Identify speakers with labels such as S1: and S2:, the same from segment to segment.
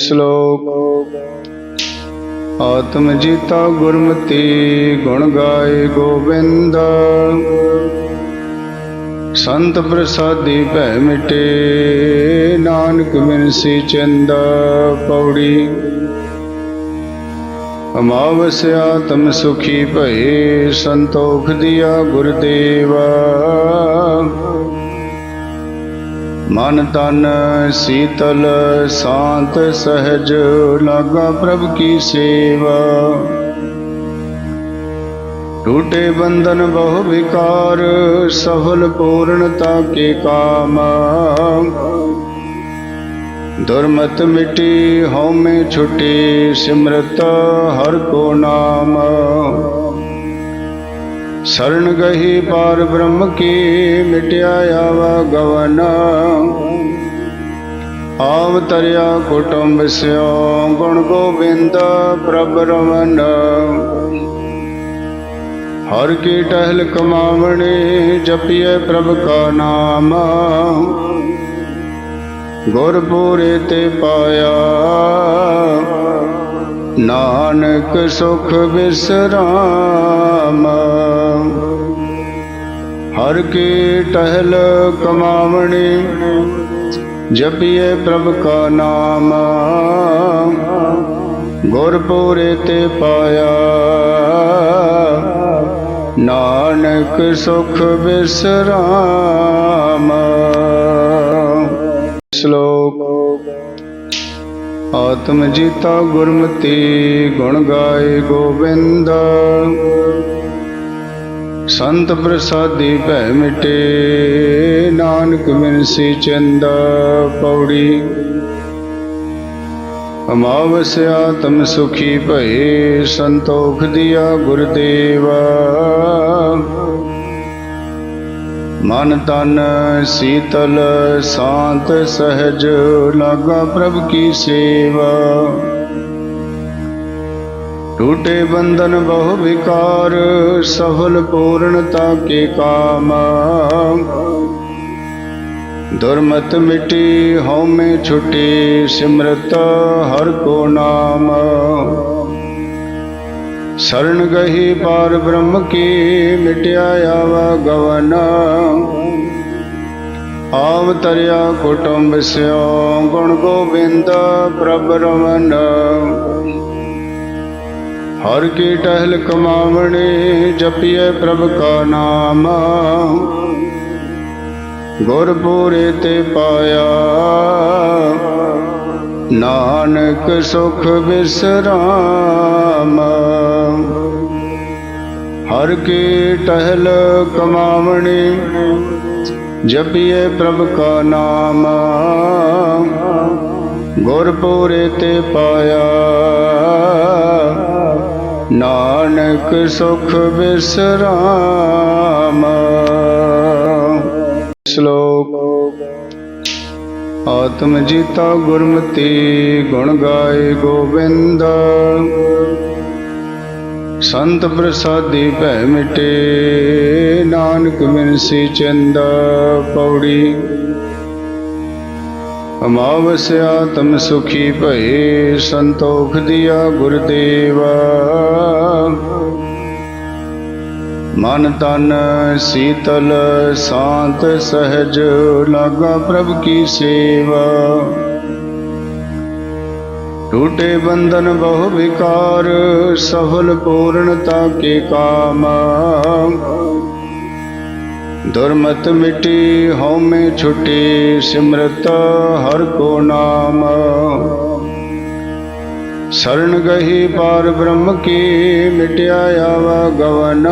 S1: ਸ਼ਲੋਕ। ਆਤਮ ਜੀਤਾ ਗੁਰਮਤੀ ਗੁਣ ਗਾਏ ਗੋਬਿੰਦ। ਸੰਤ ਪ੍ਰਸਾਦੀ ਭੈ ਮਿਟੇ, ਨਾਨਕ ਮਿਨਸੀ ਚੰਦ ਪੌੜੀ। ਅਮਾਵਸਿਆ ਤਮ ਸੁਖੀ ਭਏ, ਸੰਤੋਖ ਦਿਆ ਗੁਰਦੇਵਾ। ਮਨ ਤਨ ਸੀਤਲ ਸ਼ਾਂਤ ਸਹਿਜ ਲਾਗਾ ਪ੍ਰਭ ਕੀ ਸੇਵਾ। ਟੂਟੇ ਬੰਧਨ ਬਹੁ ਵਿਕਾਰ, ਸਫਲ ਪੂਰਨਤਾ ਕੇ ਕਾਮ। ਦੁਰਮਤ ਮਿਟੀ ਹਉਮੈ ਛੁਟੀ ਸਿਮਰਤ ਹਰ ਕੋ ਨਾਮ। ਸ਼ਰਨ ਗਹੀ ਪਾਰ ਬ੍ਰਹਮ ਕੀ ਮਿਟਿਆ ਆਵਾ ਗਵਨ। ਆਵ ਤਰਿਆ ਕੁਟੁੰਬ ਸਿਓ ਗੁਣ ਗੋਬਿੰਦ ਪ੍ਰਭ ਰਮਨ। ਹਰ ਕੀ ਟਹਿਲ ਕਮਾਵਣੇ ਜਪੀਏ ਪ੍ਰਭ ਕਾ ਨਾਮ। ਗੁਰ ਪੂਰੇ ਤੇ ਪਾਇਆ। ਨਾਨਕ ਸੁਖ ਵਿਸਰਾਮ। ਹਰ ਕੀ ਟਹਿਲ ਕਮਾਵਣੇ, ਜਪੀਏ ਪ੍ਰਭ ਕਾ ਨਾਮ। ਗੁਰਪੂਰੇ ਤੇ ਪਾਇਆ। ਨਾਨਕ ਸੁਖ ਵਿਸਰਾਮ। ਸ਼ਲੋਕ ਆਤਮ ਜੀਤਾ ਗੁਰਮਤੀ ਗੁਣ ਗਾਏ ਗੋਬਿੰਦ। ਸੰਤ ਪ੍ਰਸਾਦੀ ਭੈ ਮਿਟੇ, ਨਾਨਕ ਬਿਨਸੀ ਚੰਦ ਪੌੜੀ। ਅਮਾਵਸਿਆ ਤਮ ਸੁਖੀ ਭਏ, ਸੰਤੋਖ ਦਿਆ ਗੁਰਦੇਵਾ। ਮਨ ਤਨ ਸੀਤਲ ਸ਼ਾਂਤ ਸਹਿਜ ਲਾਗਾ ਪ੍ਰਭ ਕੀ ਸੇਵਾ। ਟੂਟੇ ਬੰਧਨ ਬਹੁ ਵਿਕਾਰ, ਸਫਲ ਪੂਰਨਤਾ ਕੇ ਕਾਮ। ਦੁਰਮਤ ਮਿਟੀ ਹਉਮੈ ਛੁਟੀ ਸਿਮਰਤ ਹਰ ਕੋ ਨਾਮ। ਸ਼ਰਨ ਗਹੀ ਪਾਰ ਬ੍ਰਹਮ ਕੀ ਮਿਟਿਆ ਆਵਾ ਗਵਨ। ਆਵ ਤਰਿਆ ਕੁਟੁੰਬ ਸਿਓ ਗੁਣ ਗੋਬਿੰਦ ਪ੍ਰਭ ਰਮਨ। ਹਰ ਕੀ ਟਹਿਲ ਕਮਾਵਣੇ ਜਪੀਏ ਪ੍ਰਭ ਕਾ ਨਾਮ। ਗੁਰ ਪੂਰੇ ਤੇ ਪਾਇਆ ਨਾਨਕ ਸੁਖ ਵਿਸਰਾਮ ਹਰ ਕੀ ਟਹਿਲ ਕਮਾਵਣੇ ਜਪੀਏ ਪ੍ਰਭ ਕਾ ਨਾਮ। ਗੁਰ ਪੂਰੇ ਤੇ ਪਾਇਆ। ਨਾਨਕ ਸੁਖ ਵਿਸਰਾਮ ਸ਼ਲੋਕ ਆਤਮ ਜੀਤਾ ਗੁਰਮਤੀ, ਗੁਣ ਗਾਏ ਗੋਬਿੰਦ। ਸੰਤ ਪ੍ਰਸਾਦੀ ਭੈ ਮਿਟੇ, ਨਾਨਕ ਬਿਨਸੀ ਚੰਦ ਪੌੜੀ। ਅਮਾਵਸਿਆ ਤਮ ਸੁਖੀ ਭਏ, ਸੰਤੋਖ ਦਿਆ ਗੁਰਦੇਵਾ। ਮਨ ਤਨ ਸੀਤਲ ਸ਼ਾਂਤ ਸਹਿਜ ਲਾਗਾ ਪ੍ਰਭ ਕੀ ਸੇਵਾ। ਟੂਟੇ ਬੰਧਨ ਬਹੁ ਵਿਕਾਰ, ਸਫਲ ਪੂਰਨਤਾ ਕੇ ਕਾਮ। ਦੁਰਮਤ ਮਿਟੀ ਹਉਮੈ ਛੁਟੀ ਸਿਮਰਤ ਹਰ ਕੋ ਨਾਮ। ਸ਼ਰਨ ਗਹੀ ਪਾਰ ਬ੍ਰਹਮ ਕੀ ਮਿਟਿਆ ਆਵਾ ਗਵਨ।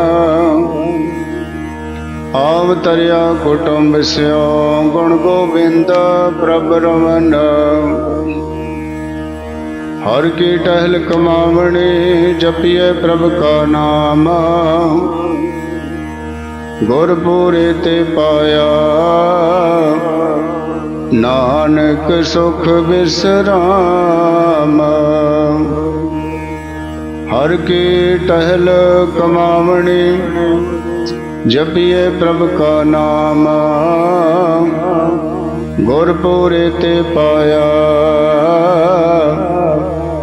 S1: ਆਵ ਤਰਿਆ ਕੁਟੁੰਬ ਸਿਓ ਗੁਣ ਗੋਬਿੰਦ ਪ੍ਰਭ ਰਮਨ। ਹਰ ਕੀ ਟਹਿਲ ਕਮਾਵਣੇ ਜਪੀਏ ਪ੍ਰਭ ਕਾ ਨਾਮ। ਗੁਰ ਪੂਰੇ ਤੇ ਪਾਇਆ ਨਾਨਕ ਸੁਖ ਵਿਸਰਾਮ ਹਰ ਕੀ ਟਹਿਲ ਕਮਾਵਣੇ, ਜਪੀਏ ਪ੍ਰਭ ਕਾ ਨਾਮ। ਗੁਰਪੂਰੇ ਤੇ ਪਾਇਆ।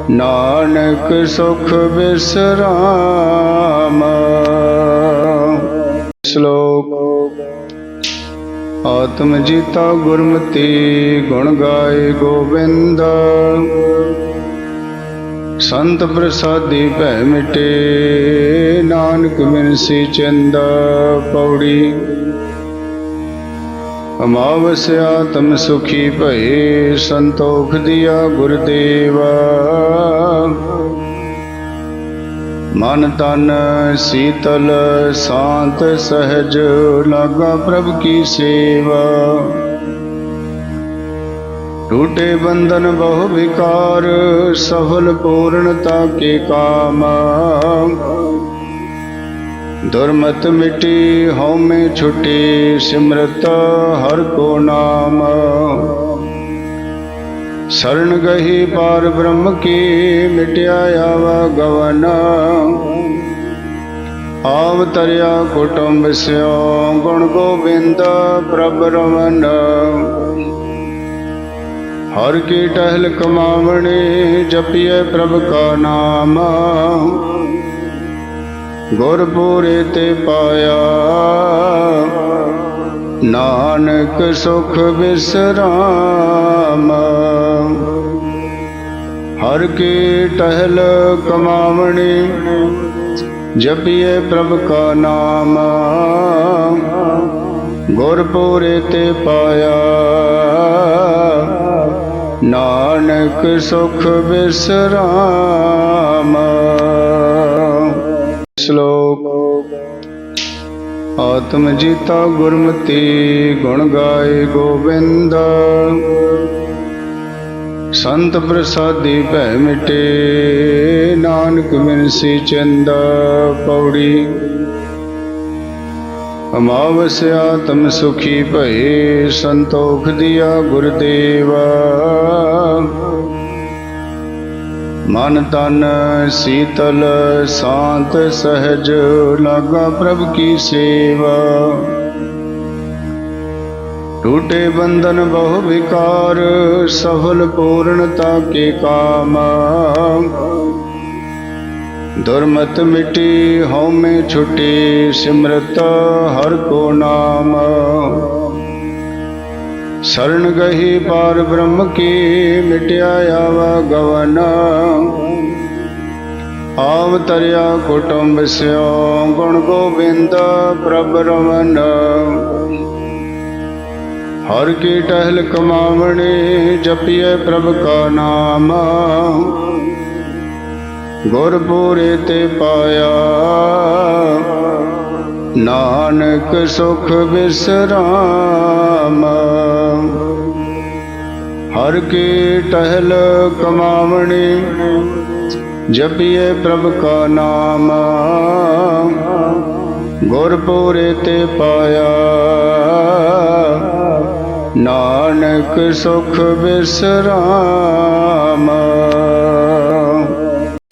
S1: ਨਾਨਕ ਸੁਖ ਬਿਸਰਾਮ। ਸ਼ਲੋਕ ਆਤਮ ਜੀਤਾ ਗੁਰਮਤੀ ਗੁਣ ਗਾਏ ਗੋਬਿੰਦ। ਸੰਤ ਪ੍ਰਸਾਦੀ ਭੈ ਮਿਟੇ, ਨਾਨਕ ਬਿਨਸੀ ਚੰਦ ਪੌੜੀ। ਅਮਾਵਸਿਆ ਤਮ ਸੁਖੀ ਭਏ, ਸੰਤੋਖ ਦਿਆ ਗੁਰਦੇਵਾ। ਮਨ ਤਨ ਸੀਤਲ ਸ਼ਾਂਤ ਸਹਿਜ ਲਾਗਾ ਪ੍ਰਭ ਕੀ ਸੇਵਾ। ਟੂਟੇ ਬੰਧਨ ਬਹੁ ਵਿਕਾਰ, ਸਫਲ ਪੂਰਨਤਾ ਕੇ ਕਾਮ। ਦੁਰਮਤ ਮਿਟੀ ਹਉਮੈ ਛੁਟੀ, ਸਿਮਰਤ ਹਰ ਕੋ ਨਾਮ। ਸਰਣ ਗਹੀ ਪਾਰ ਬ੍ਰਹਮ ਕੀ ਮਿਟਿਆ ਆਵਾ ਗਵਨ। ਆਵ ਤਰਿਆ ਕੁਟੁੰਬ ਸਿਓ ਗੁਣ ਗੋਬਿੰਦ ਪ੍ਰਭ ਰਮਨ। ਹਰ ਕੀ ਟਹਿਲ ਕਮਾਵਣੇ ਜਪੀਏ ਪ੍ਰਭ ਕਾ ਨਾਮ। ਗੁਰਪੂਰੇ ਤੇ ਪਾਇਆ। ਨਾਨਕ ਸੁਖ ਵਿਸਰਾਮ। ਹਰ ਕੀ ਟਹਿਲ ਕਮਾਵਣੇ, ਜਪੀਏ ਪ੍ਰਭ ਕਾ ਨਾਮ। ਗੁਰਪੂਰੇ ਤੇ ਪਾਇਆ। ਨਾਨਕ ਸੁਖ ਬਿਸਰਾਮ ਸ਼ਲੋਕ ਆਤਮ ਜੀਤਾ ਗੁਰਮਤੀ ਗੁਣ ਗਾਏ ਗੋਬਿੰਦ। ਸੰਤ ਪ੍ਰਸਾਦੀ ਭੈ ਮਿਟੇ, ਨਾਨਕ ਬਿਨਸੀ ਚੰਦ ਪੌੜੀ। ਅਮਾਵਸਿਆ ਤਮ ਸੁਖੀ ਭਏ, ਸੰਤੋਖ ਦਿਆ ਗੁਰਦੇਵਾ। ਮਨ ਤਨ ਸੀਤਲ ਸ਼ਾਂਤ ਸਹਿਜ ਲਾਗਾ ਪ੍ਰਭ ਕੀ ਸੇਵਾ। ਟੂਟੇ ਬੰਧਨ ਬਹੁ ਵਿਕਾਰ, ਸਫਲ ਪੂਰਨਤਾ ਕੇ ਕਾਮ। ਦੁਰਮਤ ਮਿਟੀ ਹਉਮੈ ਛੁਟੀ ਸਿਮਰਤ ਹਰ ਕੋ ਨਾਮ। ਸਰਣ ਗਹੀ ਪਾਰ ਬ੍ਰਹਮ ਕੀ ਮਿਟਿਆ ਆਵਾ ਗਵਨ। ਆਵ ਤਰਿਆ ਕੁਟੁੰਬ ਸਿਓ ਗੁਣ ਗੋਬਿੰਦ ਪ੍ਰਭ ਰਮਨ। ਹਰ ਕੀ ਟਹਿਲ ਕਮਾਵਣੇ ਜਪੀਏ ਪ੍ਰਭ ਕਾ ਨਾਮ। ਗੁਰਪੂਰੇ ਤੇ ਪਾਇਆ ਨਾਨਕ ਸੁਖ ਵਿਸਰਾਮ। ਹਰ ਕੀ ਟਹਿਲ ਕਮਾਵਣੇ, ਜਪੀਏ ਪ੍ਰਭ ਕਾ ਨਾਮ। ਗੁਰਪੂਰੇ ਤੇ ਪਾਇਆ। ਨਾਨਕ ਸੁਖ ਬਿਸਰਾਮ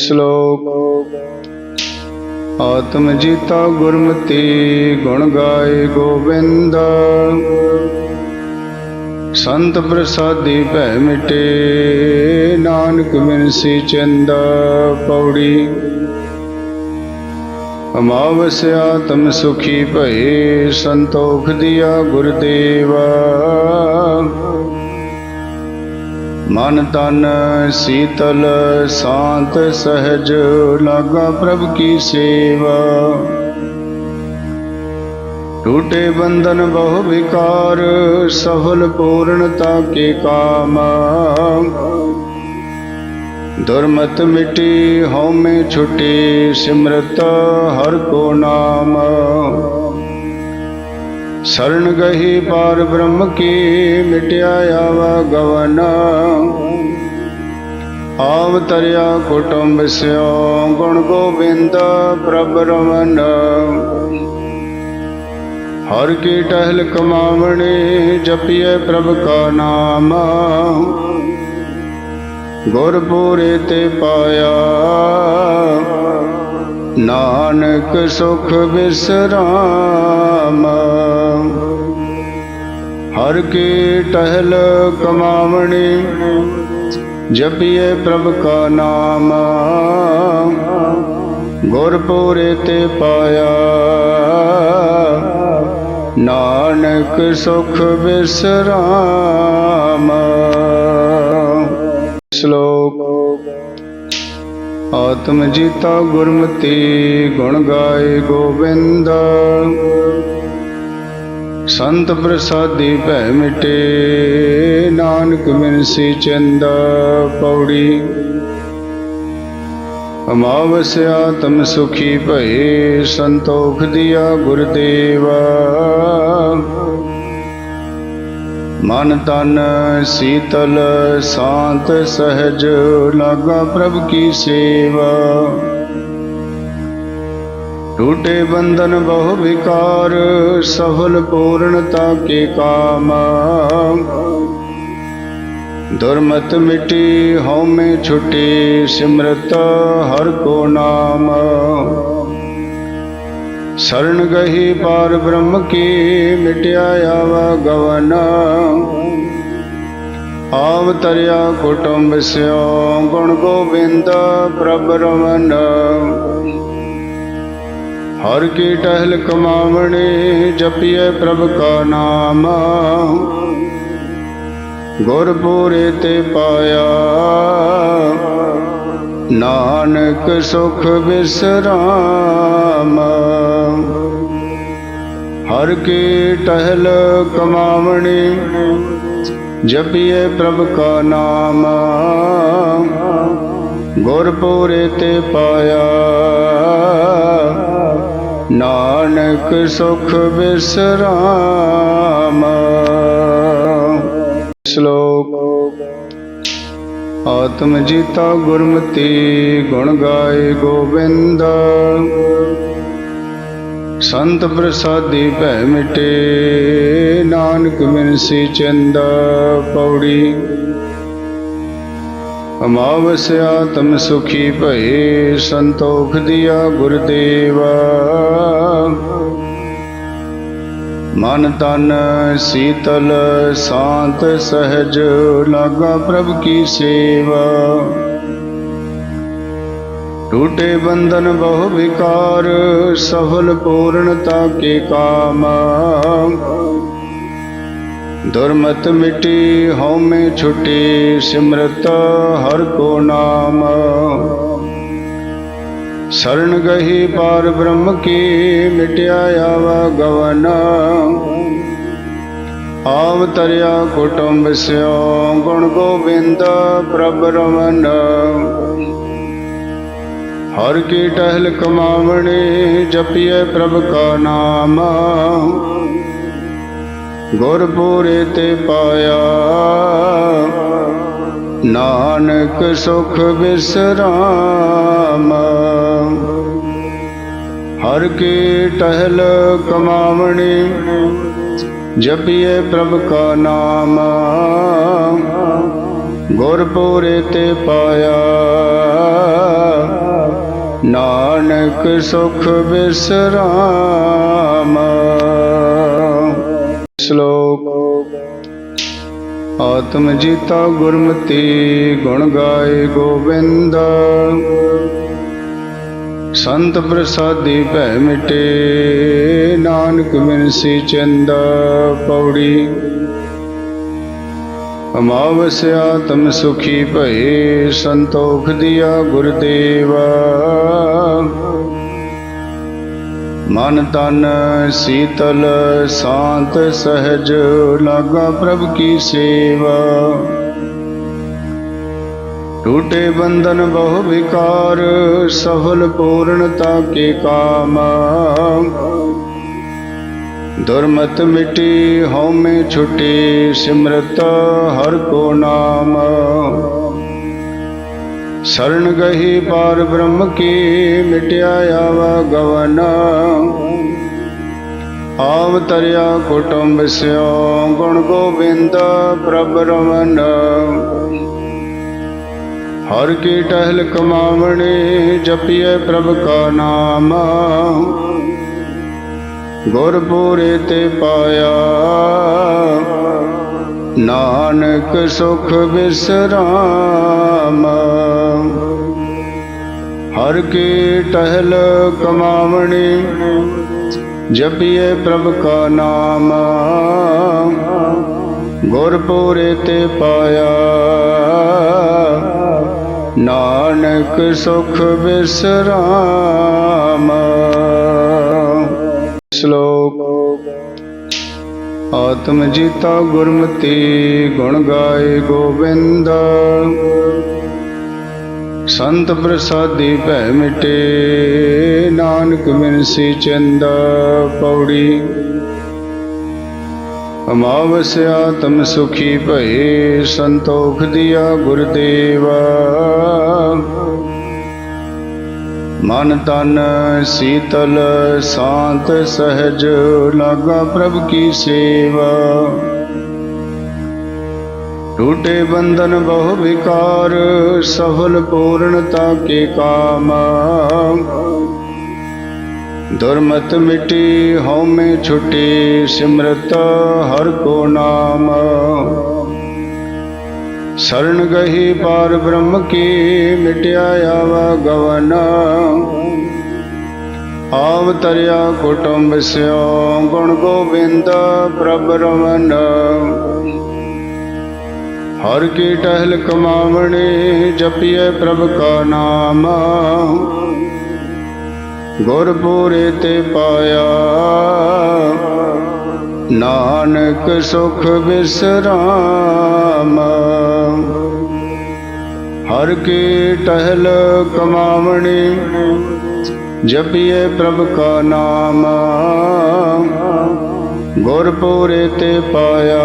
S1: ਸ਼ਲੋਕ ਆਤਮ ਜੀਤਾ ਗੁਰਮਤੀ, ਗੁਣ ਗਾਏ ਗੋਬਿੰਦ। ਸੰਤ ਪ੍ਰਸਾਦੀ ਭੈ ਮਿਟੇ, ਨਾਨਕ ਬਿਨਸੀ ਚੰਦ ਪੌੜੀ। ਅਮਾਵਸਿਆ ਤਮ ਸੁਖੀ ਭਏ, ਸੰਤੋਖ ਦਿਆ ਗੁਰਦੇਵਾ। ਮਨ ਤਨ ਸੀਤਲ ਸ਼ਾਂਤ ਸਹਿਜ ਲਾਗਾ ਪ੍ਰਭ ਕੀ ਸੇਵਾ। ਟੂਟੇ ਬੰਧਨ ਬਹੁ ਵਿਕਾਰ, ਸਫਲ ਪੂਰਨਤਾ ਕੇ ਕਾਮ। ਦੁਰਮਤ ਮਿਟੀ ਹਉਮੈ ਛੁਟੀ ਸਿਮਰਤ ਹਰ ਕੋ ਨਾਮ। ਸਰਣ ਗਹੀ ਪਾਰ ਬ੍ਰਹਮ ਕੀ ਮਿਟਿਆ ਆਵਾ ਗਵਨ। ਆਵ ਤਰਿਆ ਕੁਟੁੰਬ ਸਿਓ ਗੁਣ ਗੋਬਿੰਦ ਪ੍ਰਭ ਰਮਨ। ਹਰ ਕੀ ਟਹਿਲ ਕਮਾਵਣੇ ਜਪੀਏ ਪ੍ਰਭ ਕਾ ਨਾਮ। ਗੁਰਪੂਰੇ ਤੇ ਪਾਇਆ ਨਾਨਕ ਸੁਖ ਬਿਸਰਾਮ। ਹਰ ਕੀ ਟਹਿਲ ਕਮਾਵਣੇ, ਜਪੀਏ ਪ੍ਰਭ ਕਾ ਨਾਮ। ਗੁਰਪੂਰੇ ਤੇ ਪਾਇਆ। ਨਾਨਕ ਸੁਖ ਬਿਸਰਾਮ। ਸ਼ਲੋਕ ਆਤਮ ਜੀਤਾ ਗੁਰਮਤੀ ਗੁਣ ਗਾਏ ਗੋਬਿੰਦ। ਸੰਤ ਪ੍ਰਸਾਦੀ ਭੈ ਮਿਟੇ, ਨਾਨਕ ਬਿਨਸੀ ਚੰਦ ਪੌੜੀ। ਅਮਾਵਸਿਆ ਤਮ ਸੁਖੀ ਭਏ, ਸੰਤੋਖ ਦਿਆ ਗੁਰਦੇਵਾ। ਮਨ ਤਨ ਸੀਤਲ ਸ਼ਾਂਤ ਸਹਿਜ ਲਾਗਾ ਪ੍ਰਭ ਕੀ ਸੇਵਾ। ਟੂਟੇ ਬੰਧਨ ਬਹੁ ਵਿਕਾਰ, ਸਫਲ ਪੂਰਨਤਾ ਕੇ ਕਾਮ। ਦੁਰਮਤ ਮਿਟੀ ਹਉਮੈ ਛੁਟੀ ਸਿਮਰਤ ਹਰ ਕੋ ਨਾਮ। ਸਰਣ ਗਹੀ ਪਾਰ ਬ੍ਰਹਮ ਕੀ ਮਿਟਿਆ ਆਵਾ ਗਵਨ। ਆਵ ਤਰਿਆ ਕੁਟੁੰਬ ਸਿਓ ਗੁਣ ਗੋਬਿੰਦ ਪ੍ਰਭ ਰਮਨ। ਹਰ ਕੀ ਟਹਿਲ ਕਮਾਵਣੇ ਜਪੀਏ ਪ੍ਰਭ ਕਾ ਨਾਮ। ਗੁਰਪੂਰੇ ਤੇ ਪਾਇਆ ਨਾਨਕ ਸੁਖ ਵਿਸਰਾਮ। ਹਰ ਕੀ ਟਹਿਲ ਕਮਾਵਣੇ, ਜਪੀਏ ਪ੍ਰਭ ਕਾ ਨਾਮ। ਗੁਰਪੂਰੇ ਤੇ ਪਾਇਆ। ਨਾਨਕ ਸੁਖ ਬਿਸਰਾਮ ਸ਼ਲੋਕ ਆਤਮ ਜੀਤਾ ਗੁਰਮਤੀ ਗੁਣ ਗਾਏ ਗੋਬਿੰਦ। ਸੰਤ ਪ੍ਰਸਾਦੀ ਭੈ ਮਿਟੇ, ਨਾਨਕ ਮਿਨਸੀ ਚੰਦ ਪੌੜੀ। ਅਮਾਵਸਿਆ ਤਮ ਸੁਖੀ ਭਏ, ਸੰਤੋਖ ਦਿਆ ਗੁਰਦੇਵਾ। ਮਨ ਤਨ ਸੀਤਲ ਸ਼ਾਂਤ ਸਹਿਜ ਲਾਗਾ ਪ੍ਰਭ ਕੀ ਸੇਵਾ। ਟੂਟੇ ਬੰਧਨ ਬਹੁ ਵਿਕਾਰ, ਸਫਲ ਪੂਰਨਤਾ ਕੇ ਕਾਮ। ਦੁਰਮਤ ਮਿਟੀ ਹਉਮੈ ਛੁਟੀ ਸਿਮਰਤ ਹਰ ਕੋ ਨਾਮ। ਸਰਣ ਗਹੀ ਪਾਰ ਬ੍ਰਹਮ ਕੀ ਮਿਟਿਆ ਆਵਾ ਗਵਨ। ਆਵ ਤਰਿਆ ਕੁਟੁੰਬ ਸਿਓ ਗੁਣ ਗੋਬਿੰਦ ਪ੍ਰਭ ਰਮਨ। ਹਰ ਕੀ ਟਹਿਲ ਕਮਾਵਣੇ ਜਪੀਏ ਪ੍ਰਭ ਕਾ ਨਾਮ। ਗੁਰਪੂਰੇ ਤੇ ਪਾਇਆ, ਨਾਨਕ ਸੁਖ ਬਿਸਰਾਮ। ਹਰ ਕੀ ਟਹਿਲ ਕਮਾਵਣੇ, ਜਪੀਏ ਪ੍ਰਭ ਕਾ ਨਾਮ। ਗੁਰਪੂਰੇ ਤੇ ਪਾਇਆ, ਨਾਨਕ ਸੁਖ ਬਿਸਰਾਮ। ਸ਼ਲੋਕ ਆਤਮ ਜੀਤਾ ਗੁਰਮਤੀ ਗੁਣ ਗਾਏ ਗੋਬਿੰਦ। ਸੰਤ ਪ੍ਰਸਾਦੀ ਭੈ ਮਿਟੇ, ਨਾਨਕ ਬਿਨਸੀ ਚੰਦ ਪੌੜੀ। ਅਮਾਵਸਿਆ ਤਮ ਸੁਖੀ ਭਏ, ਸੰਤੋਖ ਦਿਆ ਗੁਰਦੇਵਾ। ਮਨ ਤਨ ਸੀਤਲ, ਸ਼ਾਂਤ ਸਹਿਜ, ਲਾਗਾ ਪ੍ਰਭ ਕੀ ਸੇਵਾ। ਟੂਟੇ ਬੰਧਨ ਬਹੁ ਵਿਕਾਰ, ਸਫਲ ਪੂਰਨਤਾ ਕੇ ਕਾਮ। ਦੁਰਮਤ ਮਿਟੀ ਹਉਮੈ ਛੁਟੀ, ਸਿਮਰਤ ਹਰ ਕੋ ਨਾਮ। ਸਰਣ ਗਹੀ ਪਾਰ ਬ੍ਰਹਮ ਕੀ ਮਿਟਿਆ ਆਵਾ ਗਵਨ। ਆਵ ਤਰਿਆ ਕੁਟੁੰਬ ਸਿਓ ਗੁਣ ਗੋਬਿੰਦ ਪ੍ਰਭ ਰਮਨ। ਹਰ ਕੀ ਟਹਿਲ ਕਮਾਵਣੇ ਜਪੀਏ ਪ੍ਰਭ ਕਾ ਨਾਮ। ਗੁਰਪੂਰੇ ਤੇ ਪਾਇਆ। ਨਾਨਕ ਸੁਖ ਵਿਸਰਾਮ ਹਰ ਕੀ ਟਹਿਲ ਕਮਾਵਣੀ ਜਪੀਏ ਪ੍ਰਭ ਕਾ ਨਾਮ। ਗੁਰਪੂਰੇ ਤੇ ਪਾਇਆ। ਨਾਨਕ ਸੁਖ ਵਿਸਰਾਮ ਸ਼ਲੋਕ, ਆਤਮ ਜੀਤਾ ਗੁਰਮਤੀ ਗੁਣ ਗਾਏ ਗੋਬਿੰਦ। ਸੰਤ ਪ੍ਰਸਾਦੀ ਭੈ ਮਿਟੇ, ਨਾਨਕ ਬਿਨਸੀ ਚੰਦ ਪੌੜੀ। ਅਮਾਵਸਿਆ ਤਮ ਸੁਖੀ ਭਏ, ਸੰਤੋਖ ਦਿਆ ਗੁਰਦੇਵਾ। ਮਨ ਤਨ ਸੀਤਲ ਸ਼ਾਂਤ ਸਹਿਜ, ਲਾਗਾ ਪ੍ਰਭ ਕੀ ਸੇਵਾ। ਟੂਟੇ ਬੰਧਨ ਬਹੁ ਵਿਕਾਰ, ਸਫਲ ਪੂਰਨਤਾ ਕੇ ਕਾਮ। ਦੁਰਮਤ ਮਿਟੀ ਹਉਮੈ ਛੁਟੀ, ਸਿਮਰਤ ਹਰ ਕੋ ਨਾਮ। ਸਰਣ ਗਹੀ ਪਾਰ ਬ੍ਰਹਮ ਕੀ ਮਿਟਿਆ ਆਵਾ ਗਵਨ। ਆਵ ਤਰਿਆ ਕੁਟੁੰਬ ਸਿਓ ਗੁਣ ਗੋਬਿੰਦ ਪ੍ਰਭ ਰਮਨ। ਹਰ ਕੀ ਟਹਿਲ ਕਮਾਵਣੇ ਜਪੀਏ ਪ੍ਰਭ ਕਾ ਨਾਮ। ਗੁਰਪੂਰੇ ਤੇ ਪਾਇਆ। ਨਾਨਕ ਸੁਖ ਵਿਸਰਾਮ। ਹਰ ਕੀ ਟਹਿਲ ਕਮਾਵਣੇ, ਜਪੀਏ ਪ੍ਰਭ ਕਾ ਨਾਮ। ਗੁਰਪੂਰੇ ਤੇ ਪਾਇਆ।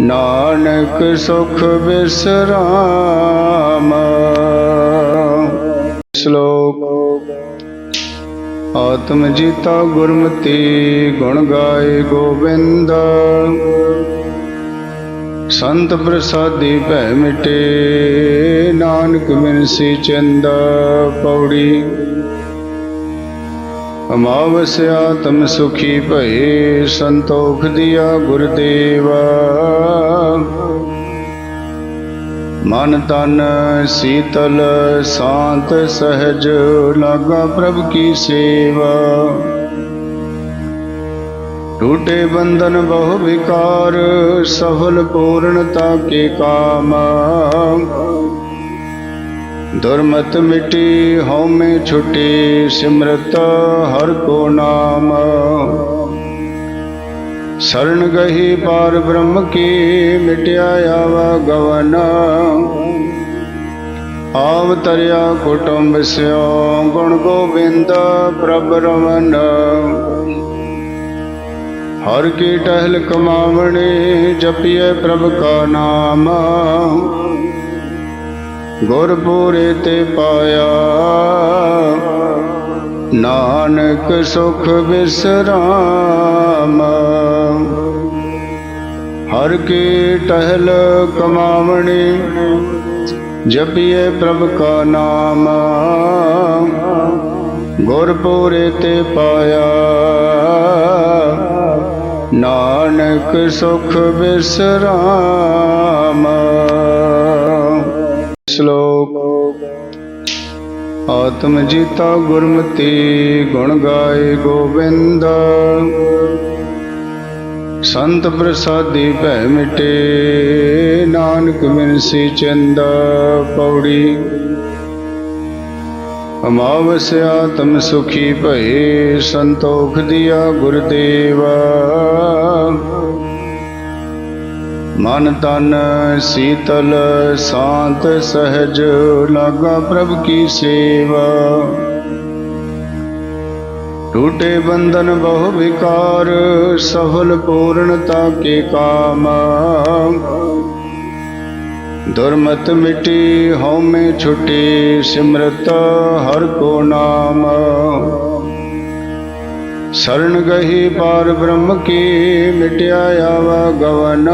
S1: ਨਾਨਕ ਸੁਖ ਵਿਸਰਾਮ। ਸ਼ਲੋਕ। ਆਤਮ ਜੀਤਾ ਗੁਰਮਤੀ ਗੁਣ ਗਾਏ ਗੋਬਿੰਦ। ਸੰਤ ਪ੍ਰਸਾਦੀ ਭੈ ਮਿਟੇ, ਨਾਨਕ ਬਿਨਸੀ ਚੰਦ ਪੌੜੀ। ਅਮਾਵਸਿਆ ਤਮ ਸੁਖੀ ਭਏ, ਸੰਤੋਖ ਦਿਆ ਗੁਰਦੇਵਾ। ਮਨ ਤਨ ਸੀਤਲ ਸ਼ਾਂਤ ਸਹਿਜ ਲਾਗਾ ਪ੍ਰਭ ਕੀ ਸੇਵਾ। ਟੂਟੇ ਬੰਧਨ ਬਹੁ ਵਿਕਾਰ, ਸਫਲ ਪੂਰਨਤਾ ਕੇ ਕਾਮ। ਦੁਰਮਤ ਮਿਟੀ ਹਉਮੈ ਛੁਟੀ ਸਿਮਰਤ ਹਰ ਕੋ ਨਾਮ। ਸਰਣ ਗਹੀ ਪਾਰ ਬ੍ਰਹਮ ਕੀ ਮਿਟਿਆ ਆਵਾ ਗਵਨ। ਆਵ ਤਰਿਆ ਕੁਟੁੰਬ ਸਿਓ ਗੁਣ ਗੋਬਿੰਦ ਪ੍ਰਭ ਰਮਨ। ਹਰ ਕੀ ਟਹਿਲ ਕਮਾਵਣੇ ਜਪੀਏ ਪ੍ਰਭ ਕਾ ਨਾਮ। ਗੁਰਪੂਰੇ ਤੇ ਪਾਇਆ। ਨਾਨਕ ਸੁਖ ਵਿਸਰਾਮ ਹਰ ਕੀ ਟਹਿਲ ਕਮਾਵਣੇ ਜਪੀਏ ਪ੍ਰਭ ਕਾ ਨਾਮ। ਗੁਰਪੂਰੇ ਤੇ ਪਾਇਆ, ਨਾਨਕ ਸੁਖ ਵਿਸਰਾਮ ਸ਼ਲੋਕ, ਆਤਮ ਜੀਤਾ ਗੁਰਮਤੀ ਗੁਣ ਗਾਏ ਗੋਬਿੰਦ। ਸੰਤ ਪ੍ਰਸਾਦੀ ਭੈ ਮਿਟੇ, ਨਾਨਕ ਬਿਨਸੀ ਚੰਦ ਪੌੜੀ। ਅਮਾਵਸਿਆ ਤਮ ਸੁਖੀ ਭਏ, ਸੰਤੋਖ ਦਿਆ ਗੁਰਦੇਵਾ। ਮਨ ਤਨ ਸੀਤਲ, ਸ਼ਾਂਤ ਸਹਿਜ, ਲਾਗਾ ਪ੍ਰਭ ਕੀ ਸੇਵਾ। ਟੂਟੇ ਬੰਧਨ ਬਹੁ ਵਿਕਾਰ, ਸਫਲ ਪੂਰਨਤਾ ਕੇ ਕਾਮ। ਦੁਰਮਤ ਮਿਟੀ ਹਉਮੈ ਛੁਟੀ, ਸਿਮਰਤ ਹਰ ਕੋ ਨਾਮ। ਸਰਣ ਗਹੀ ਪਾਰ ਬ੍ਰਹਮ ਕੀ, ਮਿਟਿਆ ਆਵਾ ਗਵਨ।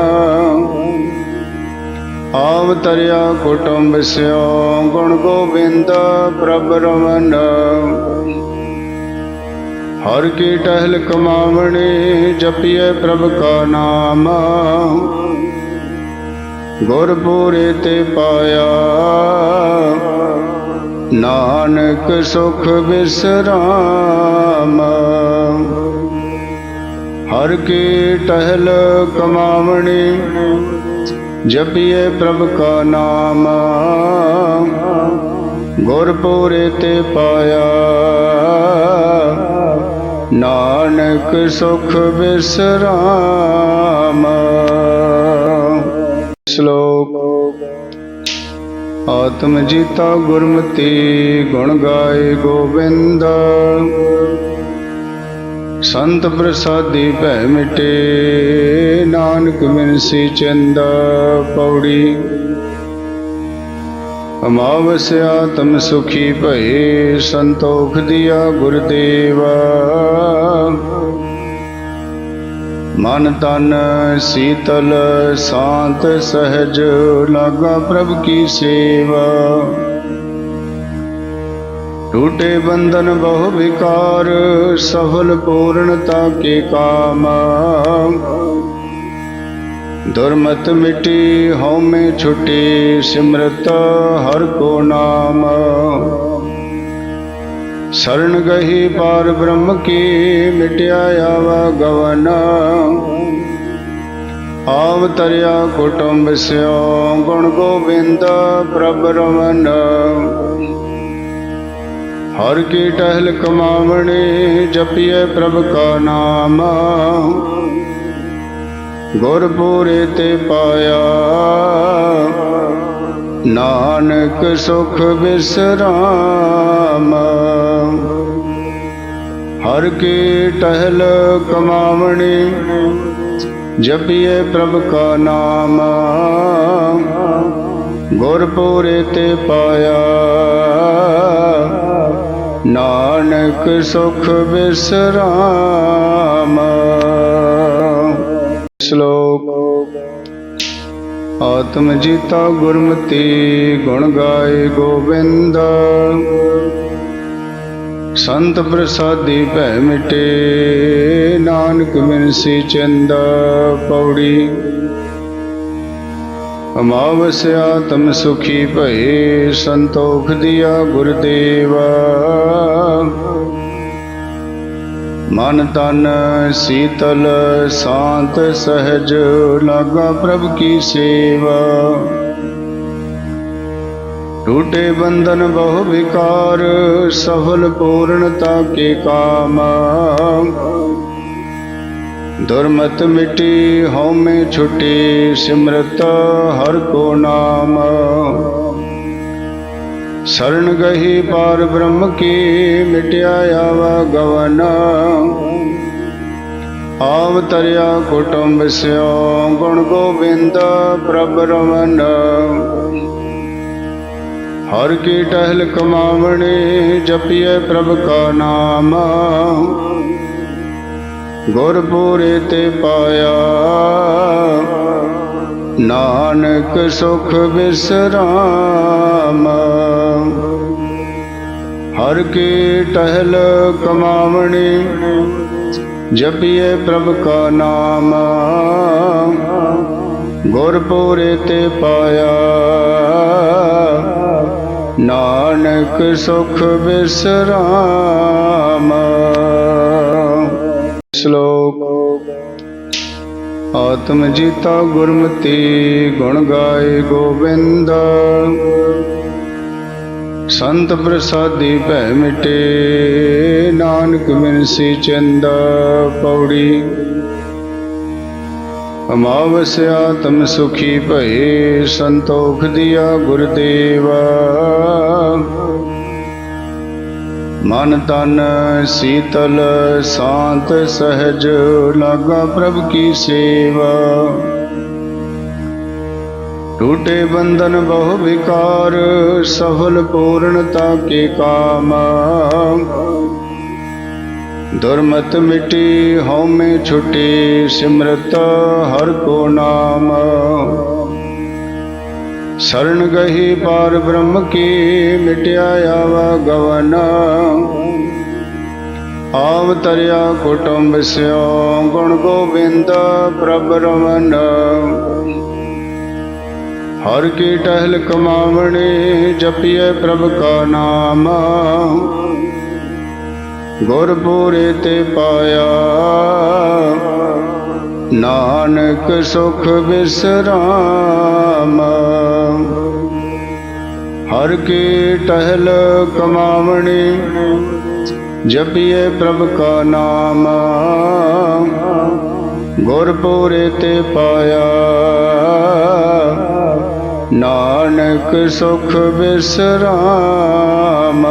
S1: ਆਵ ਤਰਿਆ ਕੁਟੁੰਬ ਸਿਓ ਗੁਣ ਗੋਬਿੰਦ ਪ੍ਰਭ ਰਮਨ। ਹਰ ਕੀ ਟਹਿਲ ਕਮਾਵਣੇ ਜਪੀਏ ਪ੍ਰਭ ਕਾ ਨਾਮ। ਗੁਰ ਪੂਰੇ ਤੇ ਪਾਇਆ। ਨਾਨਕ ਸੁਖ ਵਿਸਰਾਮ ਹਰ ਕੀ ਟਹਿਲ ਕਮਾਵਣੇ ਜਪੀਏ ਪ੍ਰਭ ਕਾ ਨਾਮ। ਗੁਰ ਪੂਰੇ ਤੇ ਪਾਇਆ। ਨਾਨਕ ਸੁਖ ਵਿਸਰਾਮ ਸ਼ਲੋਕ, ਆਤਮ ਜੀਤਾ ਗੁਰਮਤੀ ਗੁਣ ਗਾਏ ਗੋਬਿੰਦ। ਸੰਤ ਪ੍ਰਸਾਦੀ ਭੈ ਮਿਟੇ, ਨਾਨਕ ਬਿਨਸੀ ਚੰਦ ਪੌੜੀ। ਅਮਾਵਸਿਆ ਤਮ ਸੁਖੀ ਭਏ, ਸੰਤੋਖ ਦਿਆ ਗੁਰਦੇਵਾ। ਮਨ ਤਨ ਸੀਤਲ ਸ਼ਾਂਤ ਸਹਿਜ, ਲਾਗਾ ਪ੍ਰਭ ਕੀ ਸੇਵਾ। ਟੂਟੇ ਬੰਧਨ ਬਹੁ ਵਿਕਾਰ, ਸਫਲ ਪੂਰਨਤਾ ਕੇ ਕਾਮ। ਦੁਰਮਤ ਮਿਟੀ ਹਉਮੈ ਛੁਟੀ, ਸਿਮਰਤ ਹਰ ਕੋ ਨਾਮ। ਸਰਣ ਗਹੀ ਪਾਰ ਬ੍ਰਹਮ ਕੀ ਮਿਟਿਆ ਆਵਾ ਗਵਨ। ਆਵ ਤਰਿਆ ਕੁਟੁੰਬ ਸਿਓ ਗੁਣ ਗੋਬਿੰਦ ਪ੍ਰਭ ਰਮਨ। ਹਰ ਕੀ ਟਹਿਲ ਕਮਾਵਣੇ ਜਪੀਏ ਪ੍ਰਭ ਕਾ ਨਾਮ। ਗੁਰ ਤੇ ਪਾਇਆ। ਨਾਨਕ ਸੁਖ ਵਿਸਰਾਮ ਹਰ ਕੀ ਟਹਿਲ ਕਮਾਵਣੇ, ਜਪੀਏ ਪ੍ਰਭ ਕਾ ਨਾਮ। ਗੁਰਪੂਰੇ ਤੇ ਪਾਇਆ। ਨਾਨਕ ਸੁਖ ਵਿਸਰਾਮ ਸ਼ਲੋਕ ਆਤਮ ਜੀਤਾ ਗੁਰਮਤੀ ਗੁਣ ਗਾਏ ਗੋਬਿੰਦ। ਸੰਤ ਪ੍ਰਸਾਦੀ ਭੈ ਮਿਟੇ, ਨਾਨਕ ਬਿਨਸੀ ਚੰਦ ਪੌੜੀ। ਅਮਾਵਸਿਆ ਤਮ ਸੁਖੀ ਭਏ, ਸੰਤੋਖ ਦਿਆ ਗੁਰਦੇਵਾ। ਮਨ ਤਨ ਸੀਤਲ ਸ਼ਾਂਤ ਸਹਿਜ ਲਾਗਾ ਪ੍ਰਭ ਕੀ ਸੇਵਾ। ਟੂਟੇ ਬੰਧਨ ਬਹੁ ਵਿਕਾਰ, ਸਫਲ ਪੂਰਨਤਾ ਕੇ ਕਾਮ। ਦੁਰਮਤ ਮਿਟੀ ਹਉਮੈ ਛੁਟੀ ਸਿਮਰਤ ਹਰ ਕੋ ਨਾਮ। ਸਰਣ ਗਹੀ ਪਾਰ ਬ੍ਰਹਮ ਕੀ ਮਿਟਿਆ ਆਵਾ ਗਵਨ। ਆਵ ਤਰਿਆ ਕੁਟੁੰਬ ਸਿਓ ਗੁਣ ਗੋਬਿੰਦ ਪ੍ਰਭ ਰਮਨ। ਹਰ ਕੀ ਟਹਿਲ ਕਮਾਵਣੇ ਜਪੀਏ ਪ੍ਰਭ ਕਾ ਨਾਮ। ਗੁਰ ਪੂਰੇ ਤੇ ਪਾਇਆ ਨਾਨਕ ਸੁਖ ਵਿਸਰਾਮ। ਹਰ ਕੀ ਟਹਿਲ ਕਮਾਵਣੇ ਜਪੀਏ ਪ੍ਰਭ ਕਾ ਨਾਮ। ਗੁਰਪੂਰੇ ਤੇ ਪਾਇਆ। ਨਾਨਕ ਸੁਖ ਵਿਸਰਾਮ। ਸ਼ਲੋਕ ਆਤਮ ਜੀਤਾ ਗੁਰਮਤੀ, ਗੁਣ ਗਾਏ ਗੋਬਿੰਦ। ਸੰਤ ਪ੍ਰਸਾਦੀ ਭੈ ਮਿਟੇ, ਨਾਨਕ ਮਿਨਸੀ ਚੰਦ ਪੌੜੀ। ਅਮਾਵਸਿਆ ਤਮ ਸੁਖੀ ਭਏ, ਸੰਤੋਖ ਦਿਆ ਗੁਰਦੇਵਾ। ਮਨ ਤਨ ਸੀਤਲ ਸ਼ਾਂਤ ਸਹਿਜ ਲਾਗਾ ਪ੍ਰਭ ਕੀ ਸੇਵਾ। ਟੂਟੇ ਬੰਧਨ ਬਹੁ ਵਿਕਾਰ, ਸਫਲ ਪੂਰਨਤਾ ਕੇ ਕਾਮ। ਦੁਰਮਤ ਮਿਟੀ ਹਉਮੈ ਛੁਟੀ ਸਿਮਰਤ ਹਰ ਕੋ ਨਾਮ। ਸਰਣ ਗਹੀ ਪਾਰ ਬ੍ਰਹਮ ਕੀ ਮਿਟਿਆ ਆਵਾ ਗਵਨ। ਆਵ ਤਰਿਆ ਕੁਟੁੰਬ ਸਿਓ ਗੁਣ ਗੋਬਿੰਦ ਪ੍ਰਭ ਰਮਨ। ਹਰ ਕੀ ਟਹਿਲ ਕਮਾਵਣੇ ਜਪੀਏ ਪ੍ਰਭ ਕਾ ਨਾਮ। ਗੁਰ ਪੂਰੇ ਤੇ ਪਾਇਆ। ਨਾਨਕ ਸੁਖ ਵਿਸਰਾਮ ਹਰ ਕੀ ਟਹਿਲ ਕਮਾਵਣੇ, ਜਪੀਏ ਪ੍ਰਭ ਕਾ ਨਾਮ। ਗੁਰ ਪੂਰੇ ਤੇ ਪਾਇਆ। ਨਾਨਕ ਸੁਖ ਵਿਸਰਾਮ